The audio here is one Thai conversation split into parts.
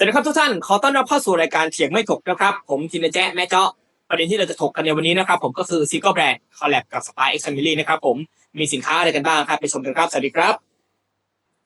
สวัสดีครับทุกท่าน ขอต้อนรับเข้าสู่รายการเถียงไม่ถกนะครับ ผมจินแจ๊ะแม่เจาะประเด็นที่เราจะถกกันในวันนี้นะครับผมก็คือซีโก้แบรนด์คอลแลบกับสปายเอ็กซ์แฟมิลี่นะครับผมมีสินค้าอะไรกันบ้างครับ ไปชมกันครับ สวัสดีครับ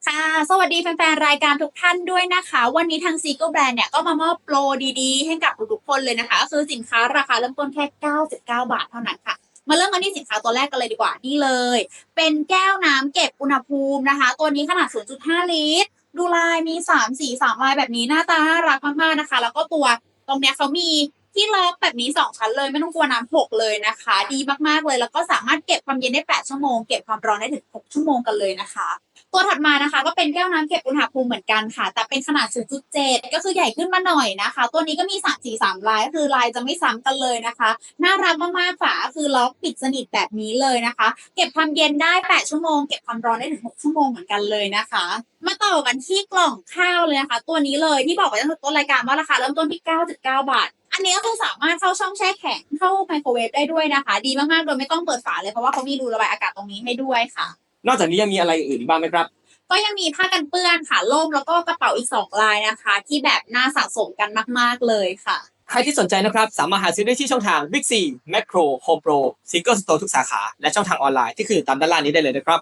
ค่ะ สวัสดีแฟนๆ รายการทุกท่านด้วยนะคะ วันนี้ทาง Seago Brand เนี่ยก็มามอบโปรดีๆ ให้กับทุกๆคนเลยนะคะก็คือสินค้าราคาเริ่มต้นแค่ 99 บาทเท่านั้นค่ะมาเริ่มกันที่สินค้าตัวแรกกันเลยดีกว่านี่เลย เป็นแก้วน้ำเก็บอุณหภูมินะคะ ตัวนี้ขนาด 0.5 ลิตร ดูลายมีสามสีสามลายแบบนี้หน้าตาน่ารักมากๆนะคะ แล้วก็ตัวตรงเนี้ยเขามีที่ล็อกแบบนี้สองชั้นเลยไม่ต้องกลัวน้ำหกเลยนะคะ ดีมากๆเลย แล้วก็สามารถเก็บความเย็นได้แปดชั่วโมงเก็บความร้อนได้ถึงหกชั่วโมงกันเลยนะคะ ตัวถัดมานะคะ ก็เป็นแก้วน้ำเก็บอุณหภูมิเหมือนกันค่ะ แต่เป็นขนาด 0.7 ก็คือใหญ่ขึ้นมาหน่อยนะคะ ตัวนี้ก็มี3สี3ลาย คือลายจะไม่ซ้ำกันเลยนะคะ น่ารักมากๆฝาคือล็อกปิดสนิทแบบนี้เลยนะคะ เก็บความเย็นได้ 8 ชั่วโมง เก็บความร้อนได้ถึง 6 ชั่วโมงเหมือนกันเลยนะคะ มาต่อกันที่กล่องข้าวเลยนะคะ ตัวนี้เลยที่บอกไว้ตั้งแต่ต้นรายการว่าราคาเริ่มต้นที่ 9.9 บาทอันนี้ก็คือสามารถเข้าช่องแช่แข็งเข้าไมโครเวฟได้ด้วยนะคะ ดีมากๆ โดยไม่ต้องเปิดฝาเลยเพราะว่าเขามีรูระบายอากาศตรงนี้ให้ด้วยค่ะ นอกจากนี้ยังมีอะไรอื่นอีกบ้างไหมครับ ก็ยังมีผ้ากันเปื้อนค่ะล่มแล้วก็กระเป๋าอีกสองลายนะคะ ที่แบบน่าสะสมกันมาก ๆเลยค่ะ ใครที่สนใจนะครับ สามารถหาซื้อได้ที่ช่องทาง Big C Macro Home Pro Single Store ทุกสาขา และช่องทางออนไลน์ที่คือตามด้านล่างนี้ได้เลยนะครับ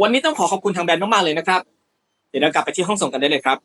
วันนี้ต้องขอขอบคุณทางแบรนด์มากๆเลยนะครับ เดี๋ยวเรากลับไปที่ห้องส่งกันได้เลยครับ